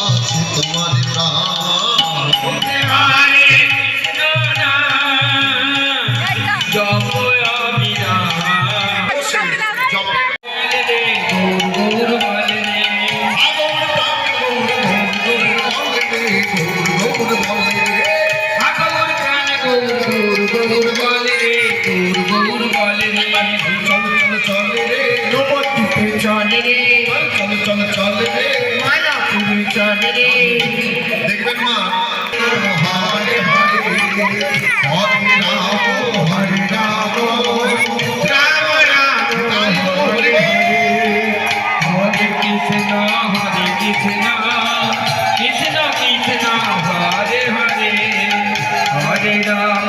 আছে তোমার প্রাণ Thank you. কৃষ্ণ, হরে কৃষ্ণ কৃষ্ণ কৃষ্ণ, হরে হরে। হরে রাম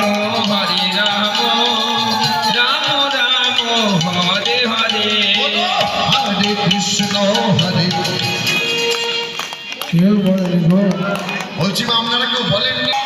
হরে রাম রাম রাম, হরে হরে। হরে কৃষ্ণ, হরে কেউ বলছি আপনারা কেউ বলেননি?